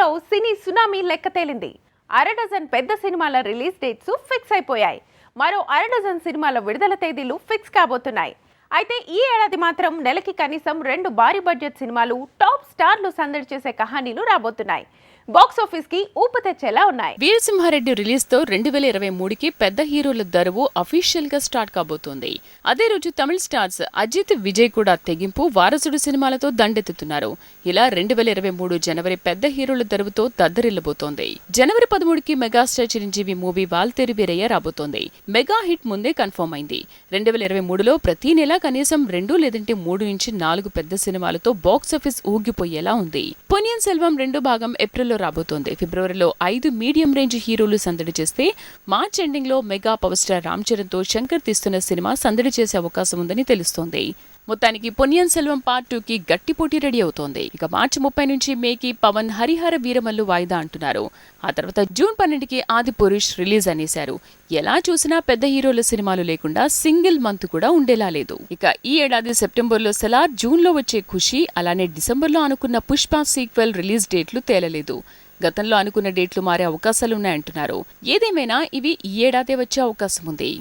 లో సినీ సునామీ లెక్క తేలింది. అర డజన్ పెద్ద సినిమాల రిలీజ్ డేట్స్ ఫిక్స్ అయిపోయాయి. మరో అర డజన్ సినిమాల విడుదల తేదీలు ఫిక్స్ కాబోతున్నాయి. అయితే ఈ ఏడాది మాత్రం నెలకి కనీసం రెండు భారీ బడ్జెట్ సినిమాలు టాప్ స్టార్లు సందడి చేసే కహానీలు రాబోతున్నాయి. బాక్స్ ఆఫీస్కి ఊపు తెచ్చేలా ఉన్నాయి. వీరసింహారెడ్డి రిలీజ్తో రెండు వేల ఇరవై మూడుకి పెద్ద హీరోల దరువు అఫీషియల్గా స్టార్ట్ కాబోతోంది. అదే రోజు తమిళ స్టార్స్ అజిత్ విజయ్ కూడా తెగింపు వారసుడు సినిమాలతో దండెత్తుతున్నారు. ఇలా రెండు వేల ఇరవై మూడు జనవరి పెద్ద హీరోల దరువుతో దద్దరిల్లబోతోంది. జనవరి పదమూడుకి మెగాస్టార్ చిరంజీవి మూవీ వాల్తేరి వీరయ్య రాబోతోంది. మెగా హిట్ ముందే కన్ఫర్మ్ అయింది. రెండు వేల ఇరవై మూడులో ప్రతి నెల కనీసం రెండు లేదంటే మూడు నుంచి నాలుగు పెద్ద సినిమాలతో బాక్స్ ఆఫీస్ ఊగిపోయేలా ఉంది. పొనియన్ సెల్వం రెండో భాగం ఏప్రిల్లో రాబోతోంది. ఫిబ్రవరిలో ఐదు మీడియం రేంజ్ హీరోలు సందడి చేస్తే మార్చ్ ఎండింగ్లో మెగా పవర్ స్టార్ రామ్ చరణ్తో శంకర్ తీస్తున్న సినిమా సందడి చేసే అవకాశం ఉందని తెలుస్తోంది. మొత్తానికి పొనియన్ సెల్వం పార్ట్ టూ కి గట్టి పోటీ రెడీ అవుతోంది. ఇక మార్చి ముప్పై నుంచి మేకి పవన్ హరిహర వీరమల్లు వాయిదా అంటున్నారు. ఆ తర్వాత జూన్ పన్నెండుకి ఆది పురుష్ రిలీజ్ అనేశారు. ఎలా చూసినా పెద్ద హీరోల సినిమాలు లేకుండా సింగిల్ మంత్ కూడా ఉండేలా లేదు. ఇక ఈ ఏడాది సెప్టెంబర్లో సెలార్ జూన్లో వచ్చే ఖుషి అలానే డిసెంబర్లో అనుకున్న పుష్ప సీక్వెల్ రిలీజ్ డేట్లు తేలలేదు. గతంలో అనుకున్న డేట్లు మారే అవకాశాలున్నాయంటున్నారు. ఏదేమైనా ఇవి ఈ ఏడాదే వచ్చే అవకాశం ఉంది